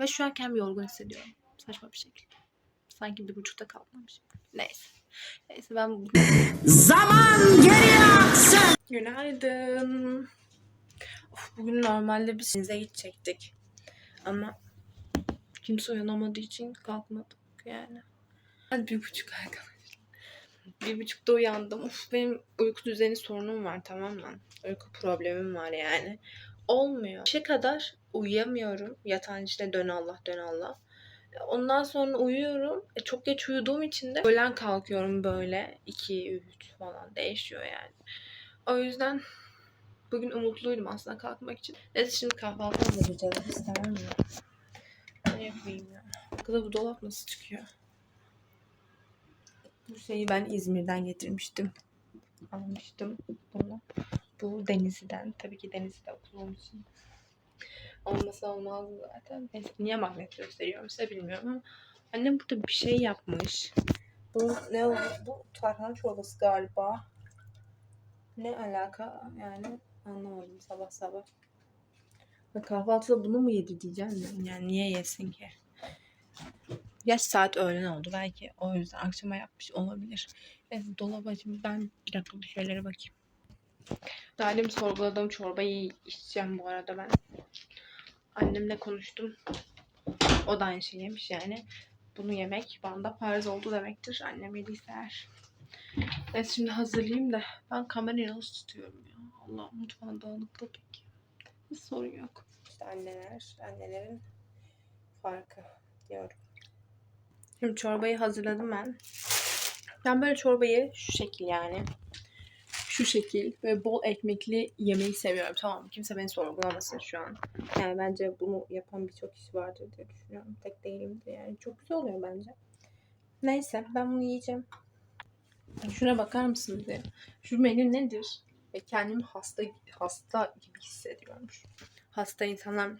Ve şu an kendimi yorgun hissediyorum. Saçma bir şekilde. Sanki bir buçukta kalkmamışım. Neyse. Neyse ben. Zaman geriye aksın. Günaydın. Of, bugün normalde biz denize gidecektik. Ama kimse uyanamadığı için kalkmadık yani. Hadi bir buçuk arkadaşlar. Bir buçukta uyandım. Of, benim uyku düzeni sorunum var tamam mı? Uyku problemim var yani. Olmuyor. Beşe kadar uyuyamıyorum. Yatağın içinde dön Allah dön Allah. Ondan sonra uyuyorum. E, çok geç uyuduğum için de öğlen kalkıyorum böyle. 2 3 falan değişiyor yani. O yüzden bugün umutluydum aslında kalkmak için. Neyse şimdi kahvaltı hazırlayacağız tamam mı? Ne yapayım ya? Kızı bu dolap nasıl çıkıyor? Bu şeyi ben İzmir'den getirmiştim. Almıştım bunu. Bu Denizli'den. Tabii ki Denizli'de okulum için. Olmasa olmaz zaten. Neyse niye magnet gösteriyorum size bilmiyorum ama annem burada bir şey yapmış. Bu ne oldu? Bu tarhana çorbası galiba. Ne alaka yani anlamadım sabah sabah. Kahvaltıda bunu mu yedi diyeceğim ben. Yani niye yesin ki? Yaş saat öğlen oldu belki o yüzden akşama yapmış olabilir. Evet dolaba şimdi ben bir dakika bir şeylere bakayım. Demin sorguladığım çorbayı içeceğim bu arada ben. Annemle konuştum. O da aynı şey yemiş yani. Bunu yemek bana da farz oldu demektir. Annem yediyse eğer. Evet şimdi hazırlayayım da ben kamerayı nasıl tutuyorum ya? Allah mutfağın dağınıklığı pek. Hiç sorun yok. İşte anneler, annelerin farkı diyorum. Şimdi çorbayı hazırladım ben. Ben böyle çorbayı şu şekil yani. Şu şekil ve bol ekmekli yemeği seviyorum. Tamam? Kimse beni sorgulamasın şu an. Yani bence bunu yapan birçok kişi vardır diye düşünüyorum. Tek değilimdir yani. Çok güzel oluyor bence. Neyse ben bunu yiyeceğim. Şuna bakar mısınız ya? Şu menü nedir? Ve kendimi hasta hasta gibi hissediyorum. Hasta insanlar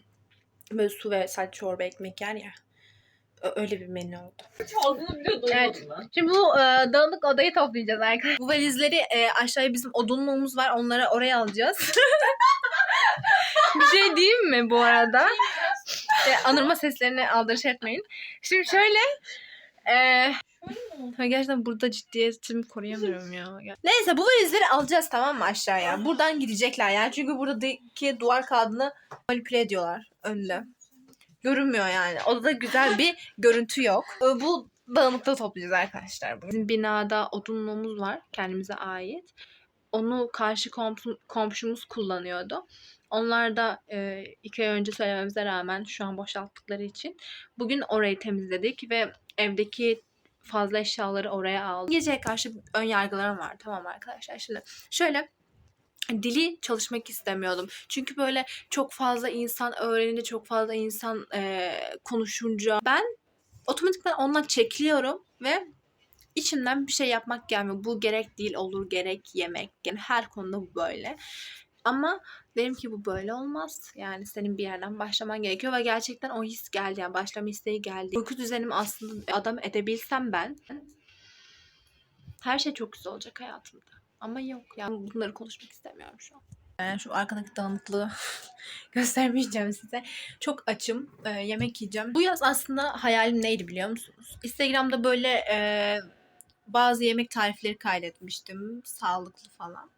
böyle su ve sadece çorba ekmek yer ya. Öyle bir menü oldu. Çaldığını bile duymadım ben. Şimdi bu e, dağınık odayı toplayacağız arkadaşlar. Bu valizleri e, aşağıya bizim odunluğumuz var. Onları oraya alacağız. bir şey diyeyim mi bu arada? E, anırma seslerini aldırış etmeyin. Şimdi şöyle e, Ha, gerçekten burada ciddiyetimi koruyamıyorum ya. Neyse bu valizleri alacağız tamam mı aşağıya? Buradan gidecekler yani. Çünkü buradaki duvar kağıdını manipüle ediyorlar önde. Görünmüyor yani. Odada güzel bir görüntü yok. Ee, Bu dağınıkta toplayacağız arkadaşlar. Bizim binada odunluğumuz var. Kendimize ait. Onu karşı komşu- komşumuz kullanıyordu. Onlar da e, iki ay önce söylememize rağmen şu an boşalttıkları için bugün orayı temizledik ve evdeki fazla eşyaları oraya aldım. Geceye karşı ön yargılarım var tamam arkadaşlar. Şimdi şöyle dili çalışmak istemiyordum. Çünkü böyle çok fazla insan öğrenince, çok fazla insan e, konuşunca ben otomatikman ondan çekiliyorum ve içimden bir şey yapmak gelmiyor. Bu gerek değil olur gerek yemek. Yani her konuda bu böyle. Ama dedim ki bu böyle olmaz. Yani senin bir yerden başlaman gerekiyor ve gerçekten o his geldi. Yani başlama isteği geldi. Uyku düzenim aslında adam edebilsem ben her şey çok güzel olacak hayatımda. Ama yok yani bunları konuşmak istemiyorum şu an. Yani şu arkadaki dağınıklığı göstermeyeceğim size. Çok açım. e, yemek yiyeceğim. Bu yaz aslında hayalim neydi biliyor musunuz? Instagram'da böyle e, bazı yemek tarifleri kaydetmiştim. Sağlıklı falan.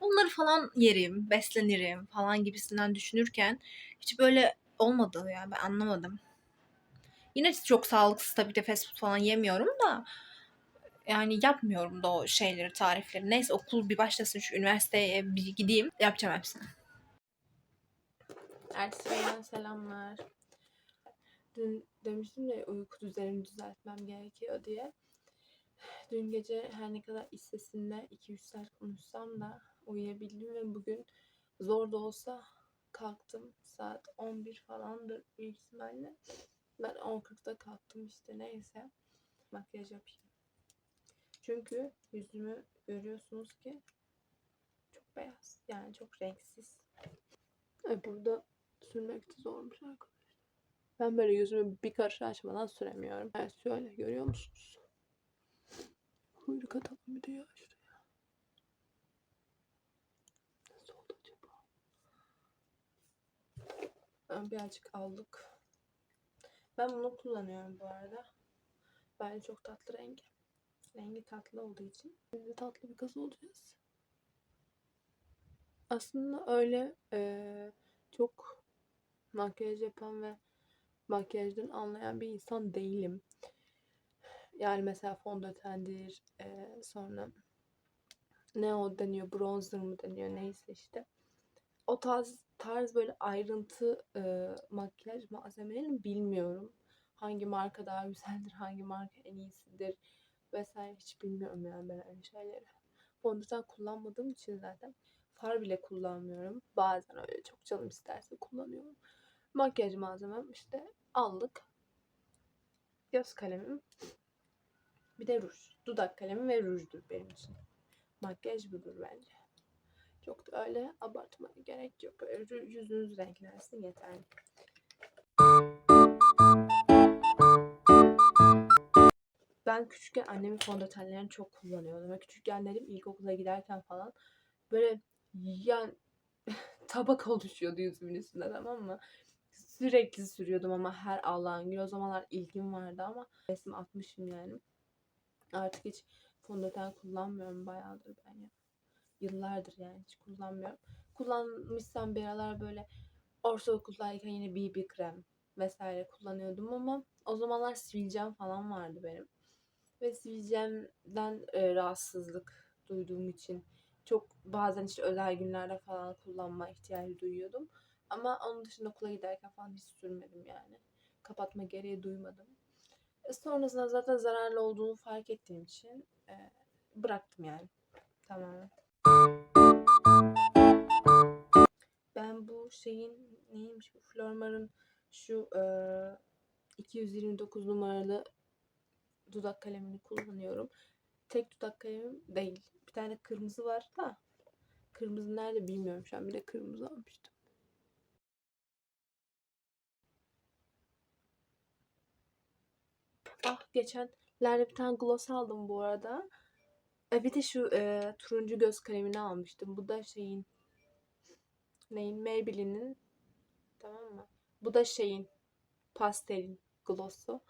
Onları falan yerim, beslenirim falan gibisinden düşünürken hiç böyle olmadı ya ben anlamadım. Yine çok sağlıksız tabii ki de fast food falan yemiyorum da yani yapmıyorum da o şeyleri, tarifleri. Neyse okul bir başlasın şu üniversiteye bir gideyim. Yapacağım hepsini. Ertesi Bey'den selamlar. Dün demiştim ya uyku düzenimi düzeltmem gerekiyor diye. Dün gece her ne kadar istesinde 2-3 saat konuşsam da uyuyabildim ve bugün zor da olsa kalktım. Saat 11 falandır büyük ihtimalle. Ben 10.40'da kalktım işte neyse. Makyaj yapayım. Çünkü yüzümü görüyorsunuz ki çok beyaz. Yani çok renksiz. E burada sürmek de zormuş arkadaşlar. Ben böyle yüzümü bir karış açmadan süremiyorum. Evet şöyle görüyor musunuz? Kuyruk atalım bir de ya şuraya. Nasıl oldu acaba? Ben birazcık aldık. Ben bunu kullanıyorum bu arada. Bence çok tatlı rengi. Rengi tatlı olduğu için. De tatlı bir kız olacağız. Aslında öyle eee, çok makyaj yapan ve makyajdan anlayan bir insan değilim. Yani mesela fondötendir, eee, sonra ne o deniyor, bronzer mı deniyor neyse işte. O tarz, tarz böyle ayrıntı eee, makyaj malzemelerini bilmiyorum. Hangi marka daha güzeldir, hangi marka en iyisidir vesaire hiç bilmiyorum yani ben öyle şeyleri. Fondöten kullanmadığım için zaten far bile kullanmıyorum. Bazen öyle çok canım isterse kullanıyorum. Makyaj malzemem işte allık, göz kalemim, bir de ruj. Dudak kalemi ve rujdur benim için. Makyaj budur bence. Çok da öyle abartmaya gerek yok. Yüzünüz renklensin yeterli. Ben küçükken annemin fondötenlerini çok kullanıyordum. Ve küçükken dedim ilkokula giderken falan böyle yani tabak oluşuyordu yüzümün üstünde tamam mı? Sürekli sürüyordum ama her Allah'ın günü. O zamanlar ilgim vardı ama resim atmışım yani. Artık hiç fondöten kullanmıyorum bayağıdır ben ya. Yıllardır yani hiç kullanmıyorum. Kullanmışsam bir aralar böyle ortaokuldayken yine BB krem vesaire kullanıyordum ama o zamanlar sivilcem falan vardı benim. Ve sivilcemden e, rahatsızlık duyduğum için çok bazen işte özel günlerde falan kullanma ihtiyacı duyuyordum. Ama onun dışında okula giderken falan hiç sürmedim yani. Kapatma gereği duymadım. E, sonrasında zaten zararlı olduğunu fark ettiğim için e, bıraktım yani. Tamamen. Ben bu şeyin neymiş bu Flormar'ın şu e, 229 numaralı dudak kalemini kullanıyorum. Tek dudak kalemim değil. Bir tane kırmızı var da kırmızı nerede bilmiyorum şu an. Bir de kırmızı almıştım. Ah geçenlerde bir tane gloss aldım bu arada. E, bir de şu e, turuncu göz kalemini almıştım. Bu da şeyin neyin Maybelline'in tamam mı? Bu da şeyin pastelin glossu.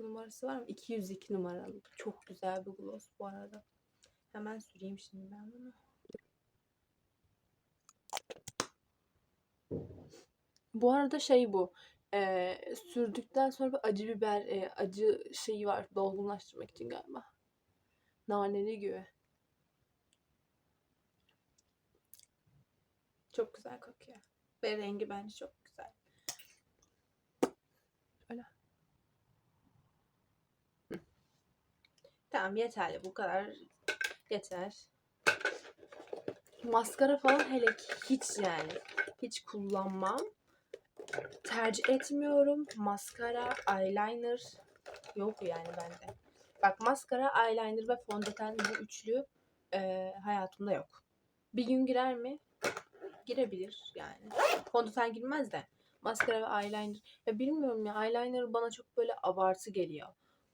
Numarası var mı? 202 numaralı. Çok güzel bir gloss bu arada. Hemen süreyim şimdi ben bunu. Bu arada şey bu. e, sürdükten sonra bir acı biber, e, acı şeyi var. Dolgunlaştırmak için galiba. Naneli gibi. Çok güzel kokuyor. Ve rengi bence çok güzel. Öyle. Tamam yeterli. Bu kadar yeter. Maskara falan hele hiç yani. Hiç kullanmam. Tercih etmiyorum. Maskara, eyeliner yok yani bende. Bak maskara, eyeliner ve fondöten bu üçlü e, hayatımda yok. Bir gün girer mi? Girebilir yani. Fondöten girmez de. Maskara ve eyeliner. Ya bilmiyorum ya eyeliner bana çok böyle abartı geliyor.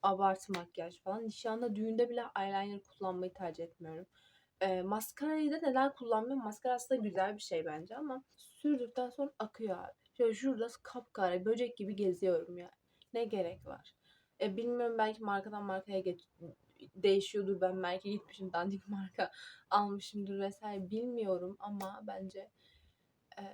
Abartı makyaj falan. Nişanda, düğünde bile eyeliner kullanmayı tercih etmiyorum. E, maskarayı da neden kullanmıyorum? Maskara aslında güzel bir şey bence ama sürdükten sonra akıyor abi. Şöyle şurada kapkara böcek gibi geziyorum yani. Ne gerek var? E, bilmiyorum belki markadan markaya geç değişiyordur. Ben belki gitmişim dandik marka almışımdır vesaire bilmiyorum ama bence e,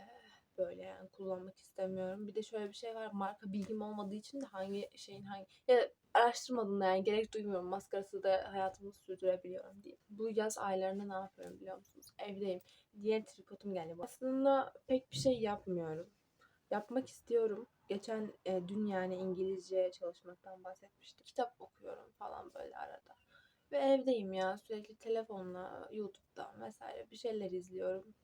böyle yani kullanmak istemiyorum. Bir de şöyle bir şey var. Marka bilgim olmadığı için de hangi şeyin hangi ya araştırmadım da yani gerek duymuyorum. Maskarası da hayatımı sürdürebiliyorum diye. Bu yaz aylarında ne yapıyorum biliyor musunuz? Evdeyim. Diğer tripodum geldi. Aslında pek bir şey yapmıyorum. Yapmak istiyorum. Geçen e, dün yani İngilizce çalışmaktan bahsetmiştim. Kitap okuyorum falan böyle arada. Ve evdeyim ya sürekli telefonla, YouTube'dan vesaire bir şeyler izliyorum.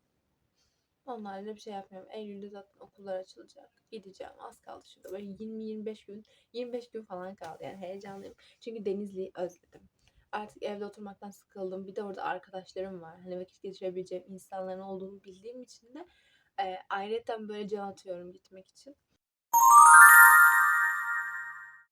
Onlarla bir şey yapmıyorum. Eylül'de zaten okullar açılacak. Gideceğim. Az kaldı şurada. Böyle 20-25 gün. 25 gün falan kaldı. Yani heyecanlıyım. Çünkü Denizli'yi özledim. Artık evde oturmaktan sıkıldım. Bir de orada arkadaşlarım var. Hani vakit geçirebileceğim insanların olduğunu bildiğim için de e, ayrıca böyle can atıyorum gitmek için.